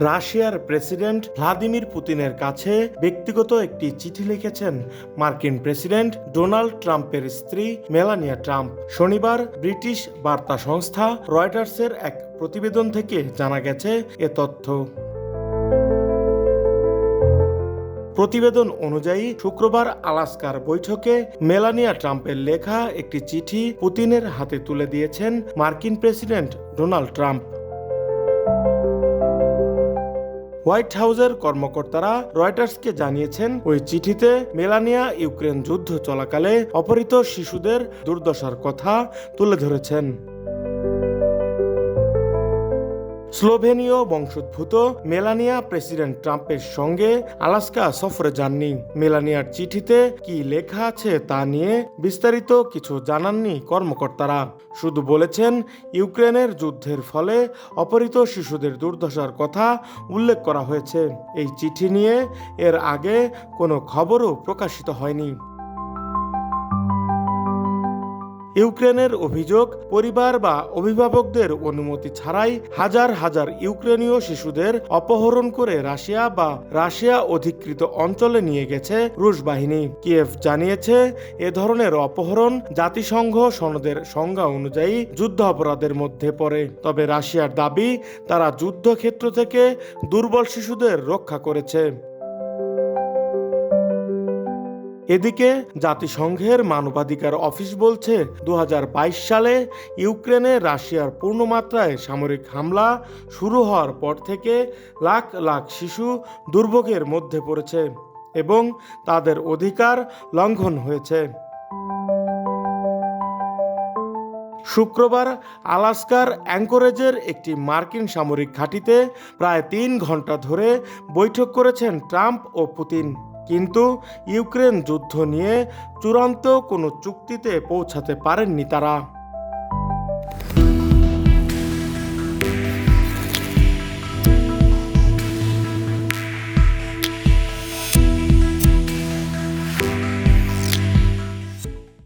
রাশিয়ার president Vladimir পুতিনের কাছে ব্যক্তিগত একটি চিঠি লিখেছেন মার্কিন প্রেসিডেন্ট ডোনাল্ড ট্রাম্পের স্ত্রী মেলানিয়া ট্রাম্প। শনিবার ব্রিটিশ বার্তা সংস্থা রয়টার্সের এক প্রতিবেদন থেকে জানা গেছে এ তথ্য। প্রতিবেদন অনুযায়ী শুক্রবার আলাস্কার বৈঠকে মেলানিয়া ট্রাম্পের লেখা একটি চিঠি পুতিনের হাতে তুলে দিয়েছেন মার্কিন প্রেসিডেন্ট ডোনাল্ড ট্রাম্প। হোয়াইট হাউজের কর্মকর্তারা রয়টার্সকে জানিয়েছেন, ওই চিঠিতে মেলানিয়া ইউক্রেন যুদ্ধ চলাকালে অপহৃত শিশুদের দুর্দশার কথা তুলে ধরেছেন। স্লোভেনীয় বংশোদ্ভূত মেলানিয়া প্রেসিডেন্ট ট্রাম্পের সঙ্গে আলাস্কা সফরে যাননি। মেলানিয়ার চিঠিতে কি লেখা আছে তা নিয়ে বিস্তারিত কিছু জানাননি কর্মকর্তারা। শুধু বলেছেন, ইউক্রেনের যুদ্ধের ফলে অপহৃত শিশুদের দুর্দশার কথা উল্লেখ করা হয়েছে। এই চিঠি নিয়ে এর আগে কোনো খবরও প্রকাশিত হয়নি। ইউক্রেনের অভিযোগ, পরিবার বা অভিভাবকদের অনুমতি ছাড়াই হাজার হাজার ইউক্রেনীয় শিশুদের অপহরণ করে রাশিয়া বা রাশিয়া অধিকৃত অঞ্চলে নিয়ে গেছে রুশ বাহিনী। কিয়েভ জানিয়েছে, এ ধরনের অপহরণ জাতিসংঘ সনদের সংজ্ঞা অনুযায়ী যুদ্ধ অপরাধের মধ্যে পড়ে। তবে রাশিয়ার দাবি, তারা যুদ্ধক্ষেত্র থেকে দুর্বল শিশুদের রক্ষা করেছে। এদিকে জাতিসংঘের মানবাধিকার অফিস বলছে দু হাজার বাইশ সালে ইউক্রেনে রাশিয়ার পূর্ণমাত্রায় সামরিক হামলা শুরু হওয়ার পর থেকে লাখ লাখ শিশু দুর্ভোগের মধ্যে পড়েছে এবং তাদের অধিকার লঙ্ঘন হয়েছে। শুক্রবার আলাস্কার অ্যাঙ্করেজের একটি মার্কিন সামরিক ঘাঁটিতে প্রায় তিন ঘণ্টা ধরে বৈঠক করেছেন ট্রাম্প ও পুতিন। কিন্তু ইউক্রেন যুদ্ধ নিয়ে চূড়ান্ত কোনো চুক্তিতে পৌঁছাতে পারেননি তারা।